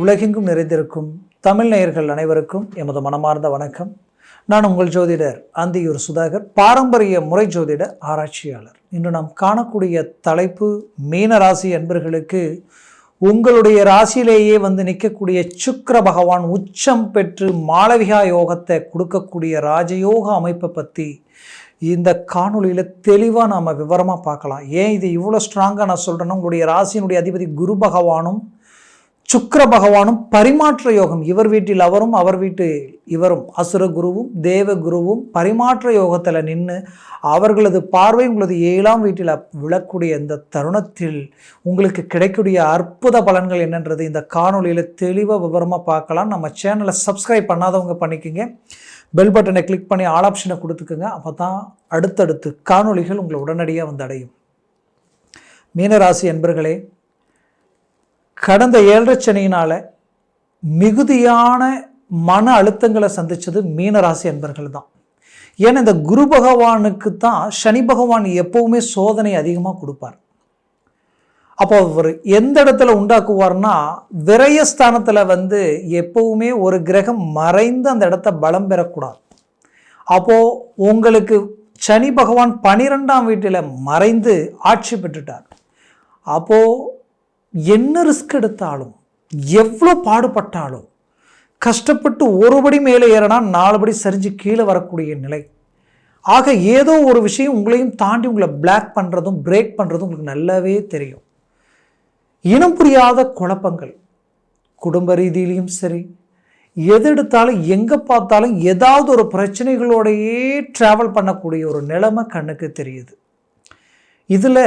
உலகெங்கும் நிறைந்திருக்கும் தமிழ் நேயர்கள் அனைவருக்கும் எமது மனமார்ந்த வணக்கம். நான் உங்கள் ஜோதிடர் அந்தியூர் சுதாகர் பாரம்பரிய முறை ஜோதிட ஆராய்ச்சியாளர். இன்று நாம் காணக்கூடிய தலைப்பு மீன ராசி அன்பர்களுக்கு உங்களுடைய ராசியிலேயே வந்து நிற்கக்கூடிய சுக்கர பகவான் உச்சம் பெற்று மாளவிகா யோகத்தை கொடுக்கக்கூடிய ராஜயோக அமைப்பை பற்றி இந்த காணொலியில் தெளிவாக நாம் விவரமாக பார்க்கலாம். ஏன் இது இவ்வளோ ஸ்ட்ராங்காக நான் சொல்கிறேன்னா உங்களுடைய ராசியினுடைய அதிபதி குரு பகவானும் சுக்கர பகவானும் பரிமாற்ற யோகம். இவர் வீட்டில் அவரும் அவர் வீட்டு இவரும். அசுர குருவும் தேவ குருவும் பரிமாற்ற யோகத்தில் நின்று அவர்களது பார்வை உங்களது ஏழாம் வீட்டில் விழக்கூடிய இந்த தருணத்தில் உங்களுக்கு கிடைக்கூடிய அற்புத பலன்கள் என்னன்றது இந்த காணொளியில் தெளிவாக விவரமாக பார்க்கலாம். நம்ம சேனலை சப்ஸ்கிரைப் பண்ணாதவங்க பண்ணிக்கோங்க. பெல் பட்டனை கிளிக் பண்ணி ஆல் ஆப்ஷனை கொடுத்துக்கோங்க. அப்போ தான் அடுத்தடுத்து காணொளிகள் உங்களை உடனடியாக வந்து அடையும். மீனராசி என்பர்களே கடந்த ஏழரை சனியினால் மிகுதியான மன அழுத்தங்களை சந்தித்தது மீனராசி என்பர்கள் தான். ஏன்னா இந்த குரு பகவானுக்கு தான் சனி பகவான் எப்பவுமே சோதனை அதிகமாக கொடுப்பார். அப்போ அவர் எந்த இடத்துல உண்டாக்குவார்னா விரயஸ்தானத்தில் வந்து எப்பவுமே ஒரு கிரகம் மறைந்து அந்த இடத்த பலம் பெறக்கூடாது. அப்போது உங்களுக்கு சனி பகவான் பனிரெண்டாம் வீட்டில் மறைந்து ஆட்சி பெற்றுட்டார். அப்போது என்ன ரிஸ்க் எடுத்தாலும் எவ்வளோ பாடுபட்டாலும் கஷ்டப்பட்டு ஒருபடி மேலே ஏறினா நாலுபடி சரிஞ்சு கீழே வரக்கூடிய நிலை. ஆக ஏதோ ஒரு விஷயம் உங்களையும் தாண்டி உங்களை பிளாக் பண்ணுறதும் பிரேக் பண்ணுறதும் உங்களுக்கு நல்லாவே தெரியும். இனம் புரியாத குழப்பங்கள். குடும்ப ரீதியிலையும் சரி எது எடுத்தாலும் எங்கே பார்த்தாலும் ஏதாவது ஒரு பிரச்சனைகளோடையே ட்ராவல் பண்ணக்கூடிய ஒரு நிலைமை கண்ணுக்கு தெரியுது. இதில்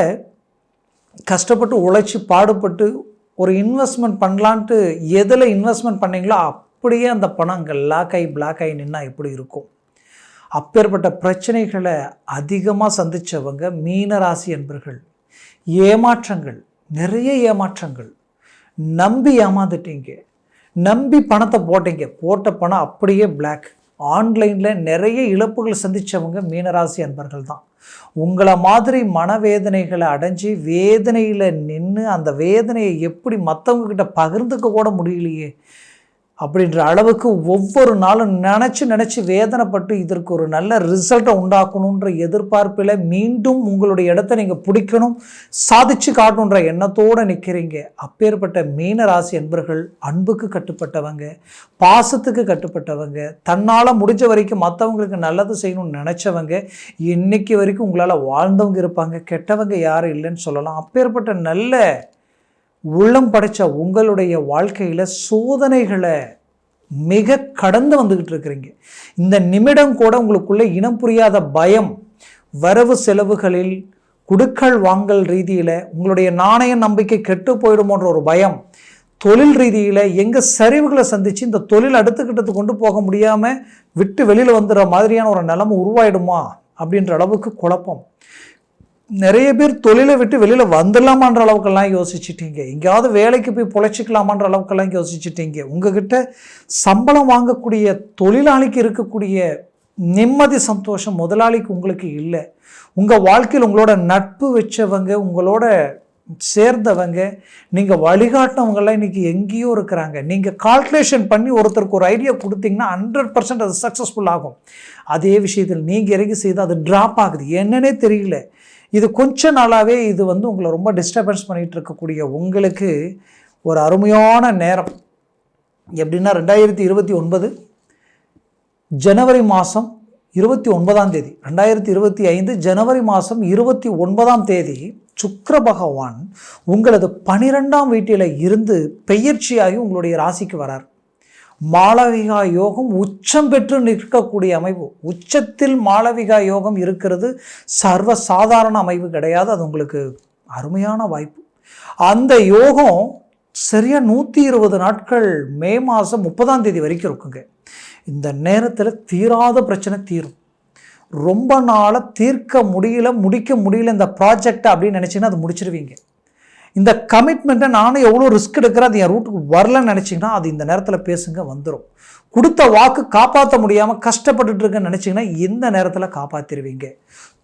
கஷ்டப்பட்டு உழைச்சி பாடுபட்டு ஒரு இன்வெஸ்ட்மெண்ட் பண்ணலான்ட்டு எதில் இன்வெஸ்ட்மெண்ட் பண்ணீங்களோ அப்படியே அந்த பணம் அங்கே லாக் ஆகி பிளாக் ஆகி நின்னா எப்படி இருக்கும்? அப்பேற்பட்ட பிரச்சனைகளை அதிகமாக சந்தித்தவங்க மீனராசி என்பர்கள். ஏமாற்றங்கள் நிறைய ஏமாற்றங்கள். நம்பி ஏமாந்துட்டீங்க. நம்பி பணத்தை போட்டீங்க. போட்ட பணம் அப்படியே பிளாக் ஆன்லைனில் நிறைய இழப்புகள் சந்தித்தவங்க மீனராசி அன்பர்கள் தான் உங்களை மாதிரி மனவேதனைகளை அடைஞ்சு வேதனையில் நின்று அந்த வேதனையை எப்படி மற்றவங்கக்கிட்ட பகிர்ந்துக்க கூட முடியலையே. அப்படின்ற அளவுக்கு ஒவ்வொரு நாளும் நினச்சி நினச்சி வேதனைப்பட்டு இதற்கு ஒரு நல்ல ரிசல்ட்டை உண்டாக்கணுன்ற எதிர்பார்ப்பில் மீண்டும் உங்களுடைய இடத்த நீங்கள் பிடிக்கணும் சாதிச்சு காட்டணுன்ற எண்ணத்தோடு நிற்கிறீங்க அப்பேற்பட்ட மீன ராசி என்பர்கள் அன்புக்கு கட்டுப்பட்டவங்க பாசத்துக்கு கட்டுப்பட்டவங்க தன்னால் முடிஞ்ச வரைக்கும் மற்றவங்களுக்கு நல்லது செய்யணும்னு நினச்சவங்க இன்னைக்கு வரைக்கும் உங்களால் வாழ்ந்தவங்க இருப்பாங்க கெட்டவங்க யாரும் இல்லைன்னு சொல்லலாம். அப்பேற்பட்ட நல்ல உள்ளம் படைச்ச உங்களுடைய வாழ்க்கையில் சோதனைகளை மிக கடந்து வந்துக்கிட்டு இருக்கிறீங்க. இந்த நிமிடம் கூட உங்களுக்குள்ளே இனம் புரியாத பயம் வரவு செலவுகளில் குடுக்கல் வாங்கல் ரீதியில் உங்களுடைய நாணய நம்பிக்கை கெட்டு போயிடுமோன்ற ஒரு பயம் தொழில் ரீதியில் எங்கே சரிவுகளை சந்தித்து இந்த தொழில் அடுத்துக்கிட்டது கொண்டு போக முடியாமல் விட்டு வெளியில் வந்துடுற மாதிரியான ஒரு நிலைமை உருவாயிடுமா அப்படின்ற அளவுக்கு குழப்பம். நிறைய பேர் தொழிலை விட்டு வெளியில் வந்துடலாமான்ற அளவுக்கெல்லாம் யோசிச்சிட்டீங்க. எங்கேயாவது வேலைக்கு போய் பொழைச்சிக்கலாமான்ற அளவுக்கெல்லாம் யோசிச்சிட்டீங்க. உங்ககிட்ட சம்பளம் வாங்கக்கூடிய தொழிலாளிக்கு இருக்கக்கூடிய நிம்மதி சந்தோஷம் முதலாளிக்கு உங்களுக்கு இல்லை. உங்கள் வாழ்க்கையில் உங்களோட நட்பு வச்சவங்க உங்களோட சேர்ந்தவங்க நீங்கள் வழிகாட்டினவங்கெல்லாம் இன்றைக்கி எங்கேயோ இருக்கிறாங்க. நீங்கள் கால்குலேஷன் பண்ணி ஒருத்தருக்கு ஒரு ஐடியா கொடுத்தீங்கன்னா ஹண்ட்ரட் பர்சன்ட் அது சக்ஸஸ்ஃபுல் ஆகும். அதே விஷயத்தில் நீங்கள் இறங்கி செய்து அது ட்ராப் ஆகுது. என்னன்னே தெரியல. இது கொஞ்ச நாளாகவே இது வந்து உங்களை ரொம்ப டிஸ்டர்பன்ஸ் பண்ணிகிட்டு இருக்கக்கூடிய உங்களுக்கு ஒரு அருமையான நேரம். எப்படின்னா ரெண்டாயிரத்தி இருபத்தி ஒன்பது ஜனவரி மாதம் இருபத்தி ஒன்பதாம் தேதி. ரெண்டாயிரத்தி இருபத்தி ஐந்து ஜனவரி மாதம் இருபத்தி ஒன்பதாம் தேதி சுக்கர பகவான் உங்களது பனிரெண்டாம் வீட்டில் இருந்து பெயர்ச்சியாகி உங்களுடைய ராசிக்கு வரார். மாளவிகா யோகம் உச்சம் பெற்று நிற்கக்கூடிய அமைப்பு உச்சத்தில் மாளவிகா யோகம் இருக்கிறது சர்வ சாதாரண அமைப்பு கிடையாது. அது உங்களுக்கு அருமையான வாய்ப்பு. அந்த யோகம் சரியாக நூற்றி இருபது நாட்கள் மே மாதம் முப்பதாம் தேதி வரைக்கும் இருக்குங்க. இந்த நேரத்தில் தீராத பிரச்சனை தீரும். ரொம்ப நாளாக தீர்க்க முடியல முடிக்க முடியல இந்த ப்ராஜெக்டை அப்படின்னு நினச்சிங்கன்னா அது முடிச்சிருவீங்க. இந்த கமிட்மெண்ட்டை நானும் எவ்வளோ ரிஸ்க் எடுக்கிறேன் அது என் ரூட்டுக்கு வரலன்னு நினச்சிங்கன்னா அது இந்த நேரத்தில் பேசுங்க வந்துடும் கொடுத்த வாக்கு காப்பாற்ற முடியாமல் கஷ்டப்பட்டுட்டு இருக்கேன்னு நினச்சிங்கன்னா இந்த நேரத்தில் காப்பாற்றிடுவீங்க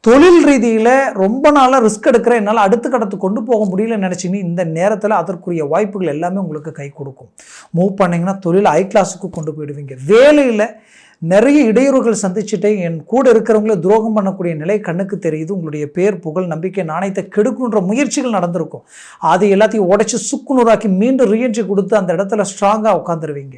தொழில் ரீதியில் ரொம்ப நாளாக ரிஸ்க் எடுக்கிற என்னால் அடுத்த கடத்து கொண்டு போக முடியலன்னு நினச்சிங்கன்னா இந்த நேரத்தில் அதற்குரிய வாய்ப்புகள் எல்லாமே உங்களுக்கு கை கொடுக்கும். மூவ் பண்ணிங்கன்னா தொழில் ஹை கிளாஸுக்கு கொண்டு போயிடுவீங்க. வேலையில் நிறைய இடையூறுகள் சந்திச்சுட்டே என் கூட இருக்கிறவங்கள துரோகம் பண்ணக்கூடிய நிலை கண்ணுக்கு தெரியுது. உங்களுடைய பேர் புகழ் நம்பிக்கை நாணயத்தை கெடுக்கணுன்ற முயற்சிகள் நடந்திருக்கும். அது எல்லாத்தையும் உடச்சி சுக்குநூறாக்கி மீண்டும் ரீஎன்ட்ரி கொடுத்து அந்த இடத்துல ஸ்ட்ராங்காக உட்காந்துருவீங்க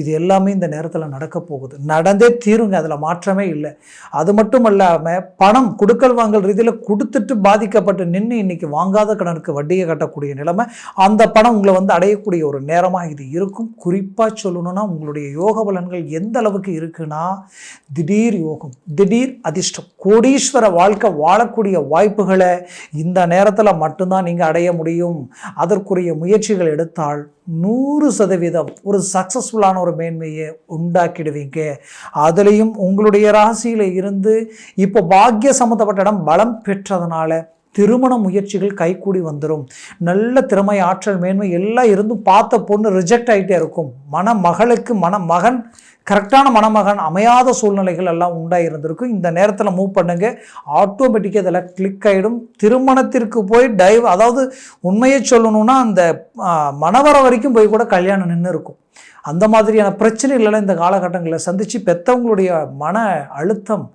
இது எல்லாமே இந்த நேரத்தில் நடக்க போகுது. நடந்தே தீருங்க அதில் மாற்றமே இல்லை. அது மட்டும் இல்லாமல் பணம் கொடுக்கல் வாங்கல் ரீதியில் கொடுத்துட்டு பாதிக்கப்பட்டு நின்று இன்றைக்கி வாங்காத கடனுக்கு வட்டியை கட்டக்கூடிய நிலைமை அந்த பணம் உங்களை வந்து அடையக்கூடிய ஒரு நேரமாக இது இருக்கும். குறிப்பாக சொல்லணும்னா உங்களுடைய யோக பலன்கள் எந்த அளவுக்கு இருக்குன்னா திடீர் யோகம் திடீர் அதிர்ஷ்டம் கோடீஸ்வர வாழ்க்கை வாழக்கூடிய வாய்ப்புகளை இந்த நேரத்தில் மட்டும்தான் நீங்கள் அடைய முடியும். அதற்குரிய முயற்சிகள் எடுத்தால் நூறு சதவீதம் ஒரு சக்ஸஸ்ஃபுல்லான ஒரு மேன்மையை உண்டாக்கிடுவீங்க. அதுலேயும் உங்களுடைய ராசியில் இருந்து இப்போ பாக்கிய சம்மந்தப்பட்ட இடம் பலம் பெற்றதுனால திருமண முயற்சிகள் கைகூடி வந்துடும் நல்ல திறமை ஆற்றல் மேன்மை எல்லாம் இருந்தும் பார்த்த பொண்ணு ரிஜெக்ட் ஆகிட்டே இருக்கும். மணமகளுக்கு மணமகன் கரெக்டான மணமகன் அமையாத சூழ்நிலைகள் எல்லாம் உண்டாக இருந்திருக்கும் இந்த நேரத்தில் மூவ் பண்ணுங்க. ஆட்டோமேட்டிக்காக இதில் கிளிக் ஆகிடும் திருமணத்திற்கு போய் டைவ் அதாவது உண்மையை சொல்லணும்னா அந்த மணவர வரைக்கும் போய் கூட கல்யாணம் நின்று இருக்கும். அந்த மாதிரியான பிரச்சனைகளெல்லாம் இந்த காலகட்டங்களில் சந்தித்து பெற்றவங்களுடைய மன அழுத்தம்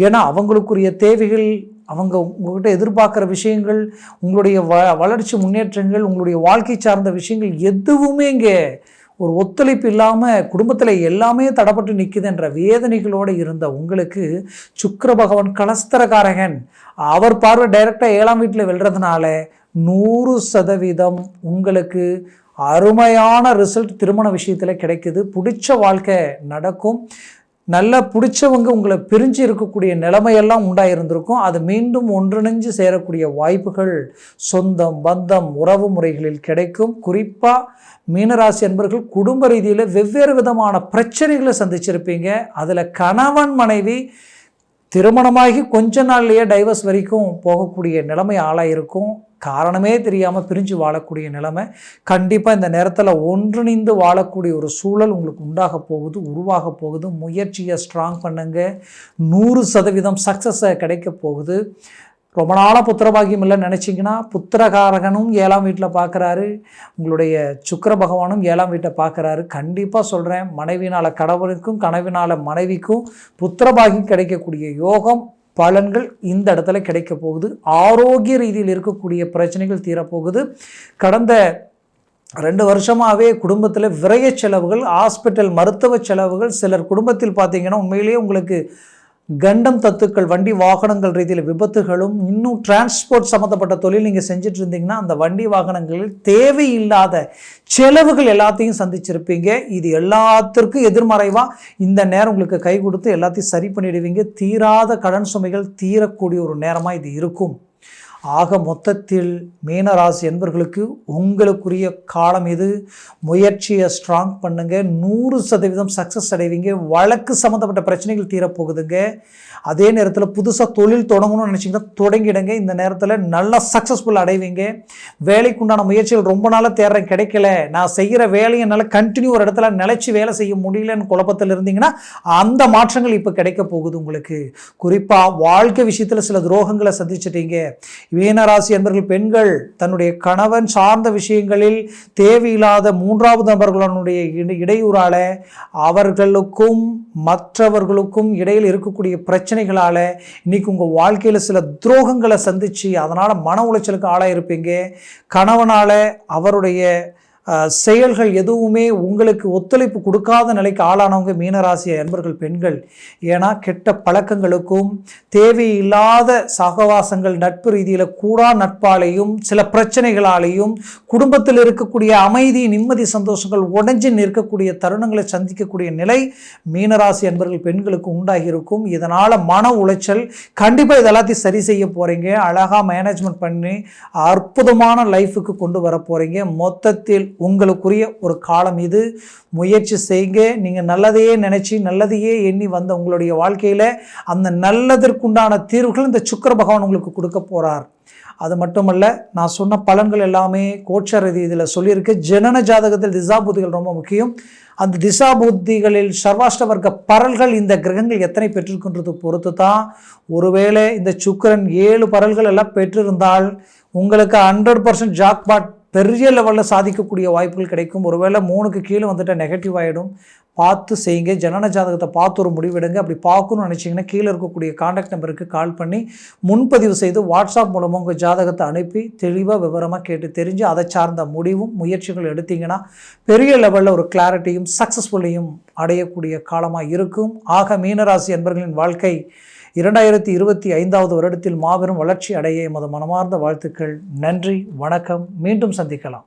ஏன்னா அவங்களுக்குரிய தேவைகள் அவங்க உங்கள்கிட்ட எதிர்பார்க்குற விஷயங்கள் உங்களுடைய வ வளர்ச்சி முன்னேற்றங்கள் உங்களுடைய வாழ்க்கை சார்ந்த விஷயங்கள் எதுவுமே இங்கே ஒரு ஒத்துழைப்பு இல்லாமல் குடும்பத்தில் எல்லாமே தடப்பட்டு நிற்குதுன்ற வேதனைகளோடு இருந்த உங்களுக்கு சுக்கர பகவான் கலஸ்தரகாரகன் அவர் பார்வை டைரெக்டாக ஏழாம் வீட்டில் வெல்றதுனால நூறு சதவீதம் உங்களுக்கு அருமையான ரிசல்ட் திருமண விஷயத்தில் கிடைக்குது. பிடிச்ச வாழ்க்கை நடக்கும். நல்லா பிடிச்சவங்க உங்களை பிரிஞ்சு இருக்கக்கூடிய நிலைமையெல்லாம் உண்டாயிருந்திருக்கும். அது மீண்டும் ஒன்றிணைஞ்சு சேரக்கூடிய வாய்ப்புகள் சொந்தம் பந்தம் உறவு முறைகளில் கிடைக்கும். குறிப்பாக மீனராசி என்பர்கள் குடும்ப ரீதியில் வெவ்வேறு விதமான பிரச்சனைகளை சந்திச்சிருப்பீங்க. அதில் கணவன் மனைவி திருமணமாகி கொஞ்ச நாள்லேயே டைவர்ஸ் வரைக்கும் போகக்கூடிய நிலைமை ஆளாயிருக்கும். காரணமே தெரியாமல் பிரிஞ்சு வாழக்கூடிய நிலைமை கண்டிப்பாக இந்த நேரத்தில் ஒன்றிணைந்து வாழக்கூடிய ஒரு சூழல் உங்களுக்கு உண்டாக போகுது உருவாக போகுது. முயற்சியை ஸ்ட்ராங் பண்ணுங்க. நூறு சதவீதம் சக்ஸஸை கிடைக்க போகுது. ரொம்ப நாளாக புத்திரபாகியம் இல்லைன்னு நினச்சிங்கன்னா புத்திரகாரகனும் ஏழாம் வீட்டில் பார்க்குறாரு உங்களுடைய சுக்கர பகவானும் ஏழாம் வீட்டை பார்க்குறாரு கண்டிப்பாக சொல்கிறேன் மனைவினால் கடவுளுக்கும் கனவினால் மனைவிக்கும் புத்திரபாகியம் கிடைக்கக்கூடிய யோகம் பலன்கள் இந்த இடத்துல கிடைக்க போகுது. ஆரோக்கிய ரீதியில் இருக்கக்கூடிய பிரச்சனைகள் தீரப்போகுது. கடந்த ரெண்டு வருஷமாகவே குடும்பத்தில் விரய செலவுகள் ஹாஸ்பிட்டல் மருத்துவ செலவுகள் சிலர் குடும்பத்தில் பார்த்தீங்கன்னா உண்மையிலேயே உங்களுக்கு கண்டம் தத்துக்கள் வண்டி வாகனங்கள் ரீதியில் விபத்துகளும் இன்னும் டிரான்ஸ்போர்ட் சம்மந்தப்பட்ட தொழில் நீங்கள் செஞ்சுட்டு இருந்தீங்கன்னா அந்த வண்டி வாகனங்களில் தேவையில்லாத செலவுகள் எல்லாத்தையும் சந்திச்சிருப்பீங்க. இது எல்லாத்திற்கும் எதிர்மறைவாக இந்த நேரம் உங்களுக்கு கை கொடுத்து எல்லாத்தையும் சரி பண்ணிடுவீங்க. தீராத கடன் சுமைகள் தீரக்கூடிய ஒரு நேரமாக இது இருக்கும். ஆக மொத்தத்தில் மீனராசி என்பர்களுக்கு உங்களுக்குரிய காலம் இது. முயற்சியை ஸ்ட்ராங் பண்ணுங்க. நூறு சதவீதம் சக்ஸஸ் அடைவீங்க. வழக்கு சம்மந்தப்பட்ட பிரச்சனைகள் தீரப்போகுதுங்க. அதே நேரத்தில் புதுசாக தொழில் தொடங்கணும்னு நினச்சிங்கன்னா தொடங்கிடுங்க. இந்த நேரத்தில் நல்லா சக்ஸஸ்ஃபுல் அடைவீங்க. வேலைக்குண்டான முயற்சிகள் ரொம்ப நாளாக தேடுறேன் கிடைக்கல. நான் செய்கிற வேலையை என்னால் கண்டினியூ ஒரு இடத்துல நிலைச்சி வேலை செய்ய முடியலன்னு குழப்பத்தில் இருந்தீங்கன்னா அந்த மாற்றங்கள் இப்போ கிடைக்க போகுது உங்களுக்கு. குறிப்பாக வாழ்க்கை விஷயத்தில் சில துரோகங்களை சந்திச்சிட்டீங்க. மீனராசி என்பர்கள் பெண்கள் தன்னுடைய கணவன் சார்ந்த விஷயங்களில் தேவையில்லாத மூன்றாவது நபர்களுடைய இடை- இடையூறால அவர்களுக்கும் மற்றவர்களுக்கும் இடையில் இருக்கக்கூடிய பிரச்சனைகளால் இன்னைக்கு உங்கள் வாழ்க்கையில் சில துரோகங்களை சந்திச்சு அதனால் மன உளைச்சலுக்கு ஆளாயிருப்பீங்க. கணவனால் அவருடைய செயல்கள் எதுவுமே உங்களுக்கு ஒத்துழைப்பு கொடுக்காத நிலைக்கு ஆளானவங்க மீனராசி அன்பர்கள் பெண்கள். ஏன்னா கெட்ட பழக்கங்களுக்கும் தேவையில்லாத சகவாசங்கள் நட்பு ரீதியில் கூடா நட்பாலையும் சில பிரச்சனைகளாலேயும் குடும்பத்தில் இருக்கக்கூடிய அமைதி நிம்மதி சந்தோஷங்கள் உடஞ்சி நிற்கக்கூடிய தருணங்களை சந்திக்கக்கூடிய நிலை மீனராசி அன்பர்கள் பெண்களுக்கு உண்டாகி இருக்கும் இதனால் மன உளைச்சல் கண்டிப்பாக இதெல்லாத்தையும் சரி செய்ய போகிறீங்க அழகாக மேனேஜ்மெண்ட் பண்ணி அற்புதமான லைஃபுக்கு கொண்டு வர போகிறீங்க மொத்தத்தில் உங்களுக்குரிய ஒரு காலம் இது. முயற்சி செய்யுங்க நீங்கள் நல்லதையே நினச்சி நல்லதையே எண்ணி வந்த உங்களுடைய வாழ்க்கையில் அந்த நல்லதற்குண்டான தீர்வுகள் இந்த சுக்கிர பகவான் உங்களுக்கு கொடுக்க போகிறார் அது மட்டுமல்ல நான் சொன்ன பலன்கள் எல்லாமே கோட்சர் இதில் சொல்லியிருக்கு. ஜனன ஜாதகத்தில் திசாபூதிகள் ரொம்ப முக்கியம். அந்த திசாபூத்திகளில் சர்வாஷ்டவர்க்க பரல்கள் இந்த கிரகங்கள் எத்தனை பெற்றிருக்கின்றது பொறுத்து தான் ஒருவேளை இந்த சுக்கிரன் ஏழு பரல்கள் எல்லாம் பெற்றிருந்தால் உங்களுக்கு ஹண்ட்ரட் பர்சன்ட் ஜாக்பாட் பெரிய லெவலில் சாதிக்கக்கூடிய வாய்ப்புகள் கிடைக்கும். ஒருவேளை மூணுக்கு கீழே வந்துட்டு நெகட்டிவ் ஆகிடும் பார்த்து செய்யுங்க. ஜனன ஜாதகத்தை பார்த்து ஒரு முடிவெடுங்க அப்படி பார்க்கணும்னு நினச்சிங்கன்னா கீழே இருக்கக்கூடிய காண்டாக்ட் நம்பருக்கு கால் பண்ணி முன்பதிவு செய்து வாட்ஸ்அப் மூலமாக உங்கள் ஜாதகத்தை அனுப்பி தெளிவாக விவரமாக கேட்டு தெரிஞ்சு அதை சார்ந்த முடிவும் முயற்சிகள் எடுத்தீங்கன்னா பெரிய லெவலில் ஒரு கிளாரிட்டியும் சக்ஸஸ்ஃபுல்லையும் அடையக்கூடிய காலமாக இருக்கும். ஆக மீனராசி என்பர்களின் வாழ்க்கை இரண்டாயிரத்தி இருபத்தி ஐந்தாவது வருடத்தில் மாபெரும் வளர்ச்சி அடைய எமது மனமார்ந்த வாழ்த்துக்கள். நன்றி வணக்கம். மீண்டும் சந்திக்கலாம்.